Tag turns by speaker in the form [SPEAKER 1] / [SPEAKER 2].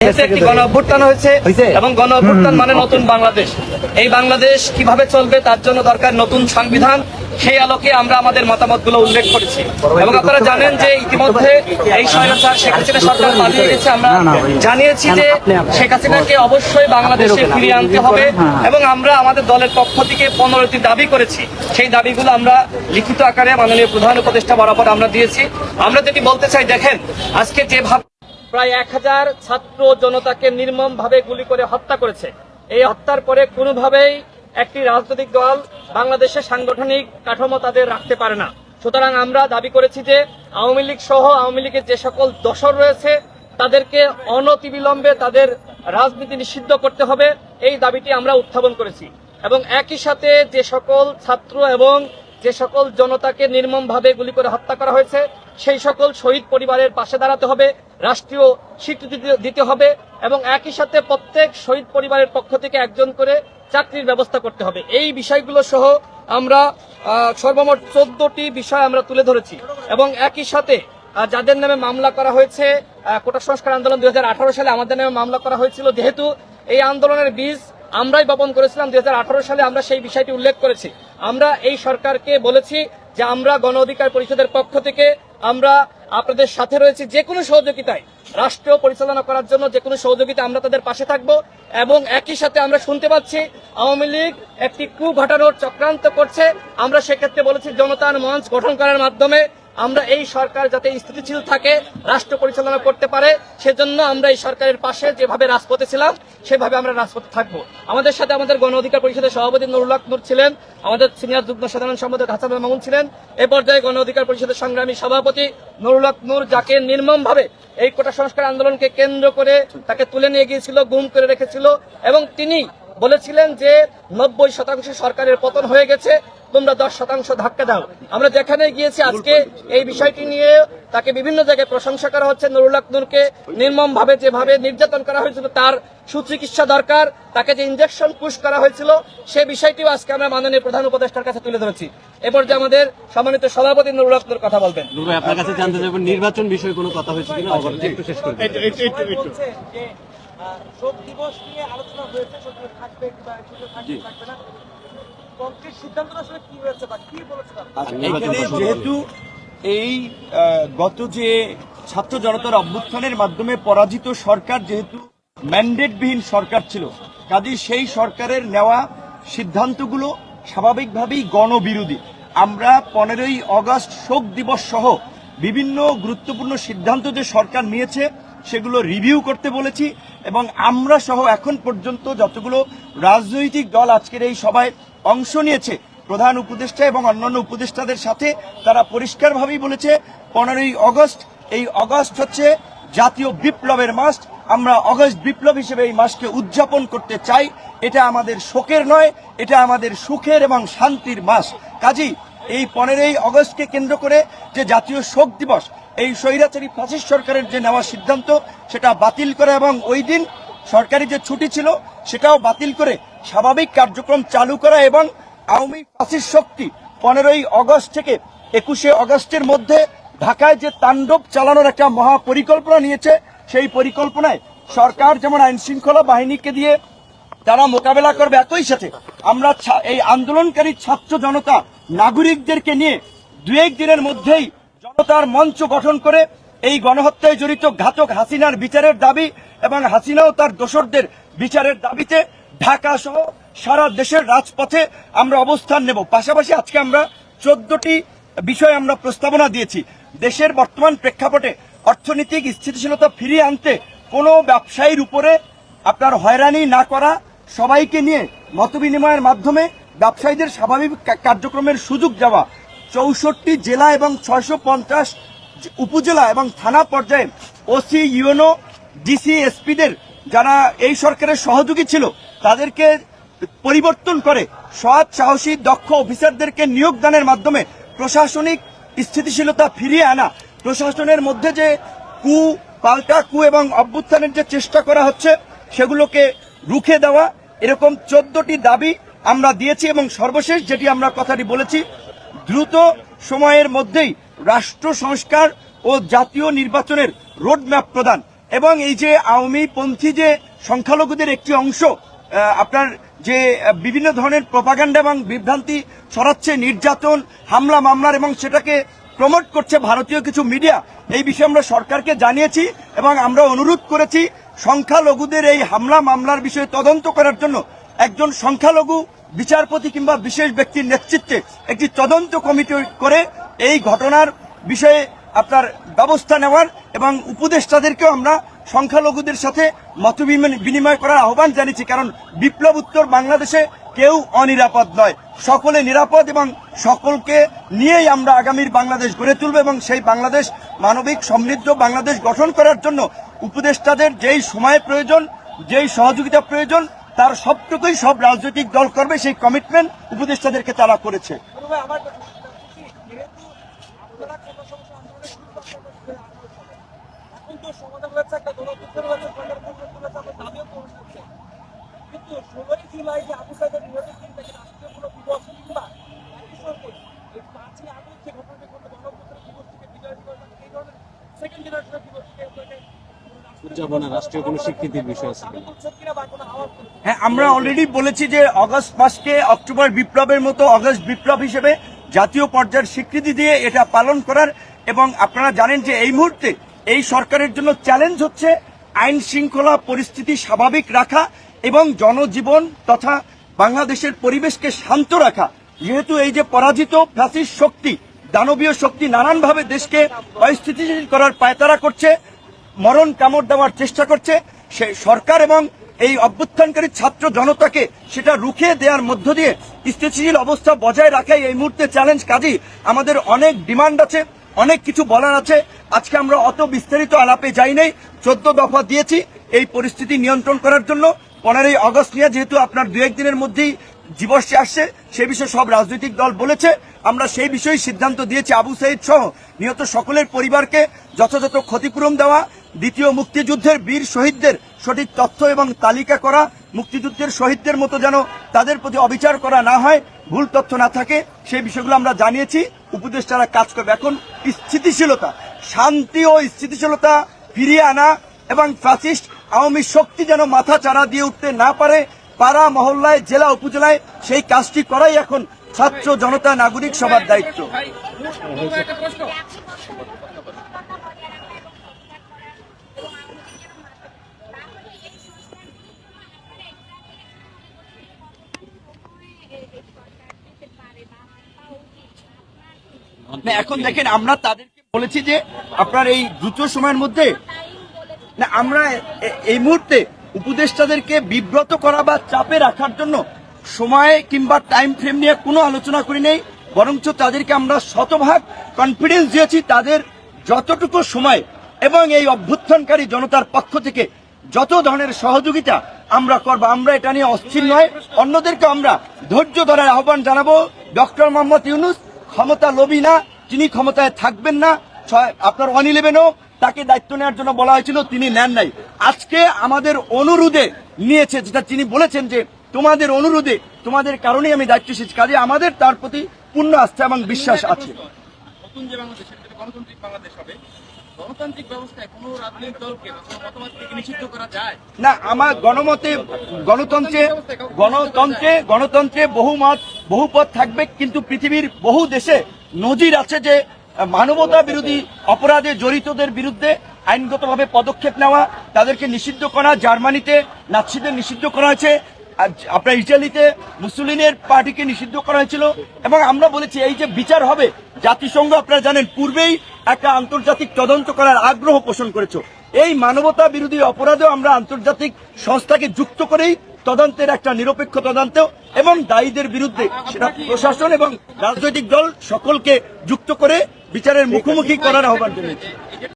[SPEAKER 1] দেশে একটি গণ অভ্যুত্থান হয়েছে
[SPEAKER 2] হয়েছে?
[SPEAKER 1] এবং গণ অভ্যুত্থান মানে নতুন বাংলাদেশ। এই বাংলাদেশ কীভাবে চলবে তার জন্য দরকার নতুন সংবিধান। সেই আলোকে আমরা আমাদের মতামতগুলো উল্লেখ করেছি। এবং আপনারা জানেন যে ইতিমধ্যে এই স্বৈরাচার শেখ হাসিনা সরকার পালিয়ে গেছে আমরা জানিয়েছি যে শেখ হাসিনাকে অবশ্যই বাংলাদেশে ফিরিয়ে আনতে হবে এবং আমরা আমাদের দলের পক্ষ থেকে পনেরোটি দাবি করেছি। সেই দাবিগুলো আমরা লিখিত আকারে মাননীয় প্রধান উপদেষ্টা বরাবর আমরা দিয়েছি। আমরা যেটি বলতে চাই দেখেন আজকে যেভাবে প্রায় এক হাজার ছাত্র জনতাকে নির্মম ভাবে গুলি করে হত্যা করেছে। এই হত্যার পরে কোনোভাবেই একটি রাজনৈতিক দল বাংলাদেশের সাংগঠনিক কাঠামো তাদের রাখতে পারে না। সুতরাং আমরা দাবি করেছি যে আওয়ামী লীগ সহ আওয়ামী লীগের যে সকল দশর রয়েছে, তাদেরকে অনতিবিলম্বে তাদের রাজনীতি নিষিদ্ধ করতে হবে। এই দাবিটি আমরা উত্থাপন করেছি। এবং একই সাথে যে সকল ছাত্র এবং যে সকল জনতাকে নির্মমভাবে গুলি করে হত্যা করা হয়েছে, সেই সকল শহীদ পরিবারের পাশে দাঁড়াতে হবে, রাষ্ট্রীয় স্বীকৃতি দিতে- হবে এবং একই সাথে প্রত্যেক শহীদ পরিবারের পক্ষ থেকে একজন করে চাকরির ব্যবস্থা করতে হবে। এই বিষয়গুলো সহ আমরা সর্বমোট চোদ্দটি বিষয় আমরা তুলে ধরেছি এবং একই সাথে যাদের নামে মামলা করা হয়েছে কোটা সংস্কার আন্দোলন দুই হাজার আঠারো সালে আমাদের নামে মামলা করা হয়েছিল। যেহেতু এই আন্দোলনের বীজ আমরাই বপন করেছিলাম, দুই হাজার আঠারো সালে আমরা সেই বিষয়টি উল্লেখ করেছি। আমরা এই সরকারকে বলেছি যে আমরা গণ অধিকার পরিষদের পক্ষ থেকে আমরা আপনাদের সাথে রয়েছি যে কোনো সহযোগিতায়। রাষ্ট্র পরিচালনা করার জন্য যে কোনো সহযোগিতা আমরা তাদের পাশে থাকব এবং একই সাথে আমরা শুনতে পাচ্ছি আওয়ামী লীগ একটি কু ঘটানোর চক্রান্ত করছে। আমরা সেক্ষেত্রে বলেছি জনতার মঞ্চ গঠন করার মাধ্যমে আমরা এই সরকার যাতে স্থিতিশীল থাকে, রাষ্ট্র পরিচালনা করতে পারে, সেজন্য আমরা এই সরকারের পাশে যেভাবে রাজপথে ছিলাম, সেভাবে আমরা রাজপথে থাকব। আমাদের সাথে আমাদের গণ অধিকার পরিষদের সভাপতি নুরুল হক নূর ছিলেন, আমাদের সিনিয়র যুগ্ম সাধারণ সম্পাদক হাসান মামুন ছিলেন, এ পর্যায়ে গণ অধিকার পরিষদের সংগ্রামী সভাপতি নুরুল হক নূর, যাকে নির্মম ভাবে এই কোটা সংস্কার আন্দোলনকে কেন্দ্র করে তাকে তুলে নিয়ে গিয়েছিল, গুম করে রেখেছিল, এবং তিনি বলেছিলেন যে নব্বই শতাংশ সরকারের পতন হয়ে গেছে তোমরা দশ শতাংশ ধাক্কা দাও। আমরা যেখানে গিয়েছি আজকে এই বিষয়টি নিয়ে তাকে বিভিন্ন জায়গায় প্রশংসা করা হচ্ছে। নুরুল হক নির্মম ভাবে যেভাবে নির্যাতন করা হয়েছিল তার সুচিকিৎসা দরকার তাকে যে ইনজেকশন পুশ করা হয়েছিল সে বিষয়টিও আজকে আমরা মাননীয় প্রধান উপদেষ্টার কাছে তুলে ধরেছি। এরপর যে আমাদের সম্মানিত সভাপতি নুরুল হক নূর কথা বলবেন।
[SPEAKER 2] আপনার কাছে জানতে চাইব নির্বাচন বিষয়ে কোনো কথা হয়েছে কিনা? একটু শেষ
[SPEAKER 3] শোক দিবস নিয়ে আলোচনা হয়েছে থাকবে কিংবা থাকবে, থাকবে না।
[SPEAKER 4] যেহেতু এই গত যে ছাত্র জনতার অভ্যুত্থানের মাধ্যমে পরাজিত সরকার যেহেতু ম্যান্ডেটবিহীন সরকার ছিল কাজে সেই সরকারের নেওয়া সিদ্ধান্তগুলো স্বাভাবিকভাবেই গণবিরোধী। আমরা পনেরোই অগস্ট শোক দিবস সহ বিভিন্ন গুরুত্বপূর্ণ সিদ্ধান্ত যে সরকার নিয়েছে সেগুলো রিভিউ করতে বলেছি এবং আমরা সহ এখন পর্যন্ত যতগুলো রাজনৈতিক দল আজকের এই সভায় অংশ নিয়েছে। প্রধান উপদেষ্টা এবং অন্যান্য উপদেষ্টাদের সাথে তারা পরিষ্কারভাবেই বলেছে, পনেরোই অগস্ট, এই অগস্ট হচ্ছে জাতীয় বিপ্লবের মাস। আমরা অগস্ট বিপ্লব হিসেবে এই মাসকে উদযাপন করতে চাই। এটা আমাদের শোকের নয়, এটা আমাদের সুখের এবং শান্তির মাস। কাজী এই পনেরোই অগস্টকে কেন্দ্র করে যে জাতীয় শোক দিবস, এই স্বৈরাচারী ফ্যাসিস্ট সরকারের যে নেওয়া সিদ্ধান্ত, সেটা বাতিল করা এবং ওই দিন সরকারি যে ছুটি ছিল সেটাও বাতিল করে স্বাভাবিক কার্যক্রম চালু করা এবং আওয়ামী ফাঁসির শক্তি পনেরোই অগস্ট থেকে একুশে অগস্টের মধ্যে ঢাকায় যে তাণ্ডব চালানোর একটা মহা পরিকল্পনা নিয়েছে, সেই পরিকল্পনায় সরকার যেমন আইন শৃঙ্খলা বাহিনীকে দিয়ে তারা মোকাবেলা করবে একই সাথে, আমরা এই আন্দোলনকারী ছাত্র জনতা, নাগরিকদেরকে নিয়ে দু এক দিনের মধ্যেই জনতার মঞ্চ গঠন করে এই গণহত্যায় জড়িত ঘাতক হাসিনার বিচারের দাবি এবং হাসিনাও তার দোসরদের বিচারের দাবিতে ঢাকা সহ সারা দেশের রাজপথে আমরা অবস্থান নেব। পাশাপাশি আজকে আমরা চোদ্দটি বিষয় আমরা প্রস্তাবনা দিয়েছি। দেশের বর্তমান প্রেক্ষাপটে অর্থনৈতিক স্থিতিশীলতা ফিরিয়ে আনতে কোনো ব্যবসায়ীর উপরে আপনার হয়রানি না করা, সবাইকে নিয়ে মতবিনিময়ের মাধ্যমে ব্যবসায়ীদের স্বাভাবিক কার্যক্রমের সুযোগ দেওয়া, চৌষট্টি জেলা এবং ছয়শো পঞ্চাশ উপজেলা এবং থানা পর্যায়ে ওসি ইউনো ডিসি, এসপিদের যারা এই সরকারের সহযোগী ছিল, তাদেরকে পরিবর্তন করে সৎ, সাহসী, দক্ষ অফিসারদেরকে নিয়োগ দানের মাধ্যমে প্রশাসনিক স্থিতিশীলতা ফিরিয়ে আনা, প্রশাসনের মধ্যে যে কু, পাল্টা কু এবং অভ্যুত্থানের যে চেষ্টা করা হচ্ছে, সেগুলোকে রুখে দেওয়া, এরকম চোদ্দটি দাবি আমরা দিয়েছি এবং সর্বশেষ যেটি আমরা কথাটি বলেছি, দ্রুত সময়ের মধ্যেই রাষ্ট্র সংস্কার ও জাতীয় নির্বাচনের রোডম্যাপ প্রদান। এবং এই যে আওয়ামী পন্থী যে সংখ্যালঘুদের একটি অংশ আপনার যে বিভিন্ন ধরনের প্রপাগান্ডা এবং বিভ্রান্তি ছড়াচ্ছে, নির্যাতন, হামলা, মামলার এবং সেটাকে প্রমোট করছে ভারতীয় কিছু মিডিয়া এই বিষয়ে আমরা সরকারকে জানিয়েছি এবং আমরা অনুরোধ করেছি সংখ্যালঘুদের এই হামলা, মামলার বিষয়ে তদন্ত করার জন্য একজন সংখ্যালঘু বিচারপতি কিংবা বিশেষ ব্যক্তির নেতৃত্বে একটি তদন্ত কমিটি করে এই ঘটনার বিষয়ে আপনার ব্যবস্থা নেওয়ার এবং উপদেষ্টাদেরকেও আমরা সংখ্যালঘুদের সাথে মত বিনিময় করার আহ্বান জানিয়েছি। কারণ বিপ্লব উত্তর বাংলাদেশে কেউ অনিরাপদ নয়। সকলে নিরাপদ এবং সকলকে নিয়েই আমরা আগামীর বাংলাদেশ গড়ে তুলব এবং সেই বাংলাদেশ মানবিক সমৃদ্ধ বাংলাদেশ গঠন করার জন্য উপদেষ্টাদের যেই সময় প্রয়োজন, যেই সহযোগিতা প্রয়োজন, তার সবটুকুই সব রাজনৈতিক দল করবে, সেই কমিটমেন্ট উপদেষ্টাদেরকে তারা করেছে।
[SPEAKER 3] আমরা
[SPEAKER 4] হ্যাঁ আমরা অলরেডি বলেছি যে অগস্ট মাসকে অক্টোবর বিপ্লবের মতো অগস্ট বিপ্লব হিসেবে জাতীয় পর্যায়ের স্বীকৃতি দিয়ে এটা পালন করার এবং আপনারা জানেন যে এই মুহূর্তে এই সরকারের জন্য চ্যালেঞ্জ হচ্ছে আইন শৃঙ্খলা পরিস্থিতি স্বাভাবিক রাখা এবং জনজীবন তথা বাংলাদেশের পরিবেশকে শান্ত রাখা। যেহেতু এই যে পরাজিত ফ্যাসিস্ট শক্তি, দানবীয় শক্তি নানানভাবে দেশকে অস্থিতিশীল করার পায়তারা করছে, মরণ কামড় দেওয়ার চেষ্টা করছে, সে সরকার এবং এই অভ্যুত্থানকারী ছাত্র জনতাকে সেটা রুখে দেওয়ার মধ্য দিয়ে স্থিতিশীল অবস্থা বজায় রাখাই এই মুহূর্তে চ্যালেঞ্জ কাজী আমাদের অনেক ডিমান্ড আছে, অনেক কিছু বলার আছে। আজকে আমরা অত বিস্তারিত আলাপে যাই নাই। চোদ্দ দফা দিয়েছি এই পরিস্থিতি নিয়ন্ত্রণ করার জন্য। পনেরোই অগস্ট নিয়ে যেহেতু আপনার দু একদিনের মধ্যেই দিবসটি আসছে, সে বিষয়ে সব রাজনৈতিক দল বলেছে। আমরা সেই বিষয়ে সিদ্ধান্ত দিয়েছি। আবু সাইদ সহ নিহত সকলের পরিবারকে যথাযথ ক্ষতিপূরণ দেওয়া, দ্বিতীয় মুক্তিযুদ্ধের বীর শহীদদের সঠিক তথ্য এবং তালিকা করা, মুক্তিযুদ্ধের শহীদদের মতো যেন তাদের প্রতি অবিচার করা না হয়, ভুল তথ্য না থাকে, সেই বিষয়গুলো আমরা জানিয়েছি। উপদেষ্টারা কাজ করবে। এখন স্থিতিশীলতা, শান্তি ও স্থিতিশীলতা ফিরিয়ে আনা এবং ফ্যাসিস্ট আওয়ামী শক্তি যেন মাথা চারা দিয়ে উঠতে না পারে, পাড়া, মহল্লায়, জেলা, উপজেলায় সেই কাজটি করাই এখন ছাত্র জনতা নাগরিক সবার দায়িত্ব। না, এখন দেখেন, আমরা তাদেরকে বলেছি যে আপনার এই দ্রুত সময়ের মধ্যে না, আমরা এই মুহূর্তে উপদেষ্টাদেরকে বিব্রত করা বা চাপে রাখার জন্য সময় কিংবা টাইম ফ্রেম নিয়ে কোনো আলোচনা করি নেই, বরঞ্চ তাদেরকে আমরা শতভাগ কনফিডেন্স দিয়েছি তাদের যতটুকু সময় এবং এই অভ্যুত্থানকারী জনতার পক্ষ থেকে যত ধরনের সহযোগিতা আমরা করব, আমরা এটা নিয়ে অস্থির নয়। অন্যদেরকে আমরা ধৈর্য ধরার আহ্বান জানাব। ডক্টর মোহাম্মদ ইউনুস ক্ষমতা লোভী না তিনি ক্ষমতায় থাকবেন না, ছয়- আপনার ওয়ান ইলেভেনও তাকে দায়িত্ব নেওয়ার জন্য বলা হয়েছিল, তিনি নেন নাই। আজকে আমাদের অনুরোধে নিয়েছে, যেটা তিনি বলেছেন যে, তোমাদের অনুরোধে, তোমাদের কারণেই আমি দায়িত্ব এসেছি কাজে আমাদের তার প্রতি পূর্ণ আস্থা এবং বিশ্বাস আছে।
[SPEAKER 5] নতুন যে গণতান্ত্রিক বাংলাদেশ হবে? গণতান্ত্রিক
[SPEAKER 4] না, আমার গণমতে, গণতন্ত্রে গণতন্ত্রে গণতন্ত্রে বহু মত বহু পথ থাকবে, কিন্তু পৃথিবীর বহু দেশে নজির আছে যে, মানবতা বিরোধী অপরাধে জড়িতদের বিরুদ্ধে আইনগতভাবে পদক্ষেপ নেওয়া, তাদেরকে নিষিদ্ধ করা, জার্মানিতে নাৎসিদের নিষিদ্ধ করা হয়েছে আপনার ইটালিতে মুসলিনের পার্টিকে নিষিদ্ধ করা হয়েছিল এবং আমরা বলেছি, এই যে বিচার হবে, জাতিসংঘ আপনারা জানেন পূর্বেই একটা আন্তর্জাতিক তদন্ত করার আগ্রহ পোষণ করেছে। এই মানবতা বিরোধী অপরাধেও আমরা আন্তর্জাতিক সংস্থাকে যুক্ত করেই তদন্তের একটা নিরপেক্ষ তদন্ত এবং দায়ীদের বিরুদ্ধে সেটা প্রশাসন এবং রাজনৈতিক দল সকলকে যুক্ত করে বিচারের মুখোমুখি করার আহ্বান জানিয়েছি।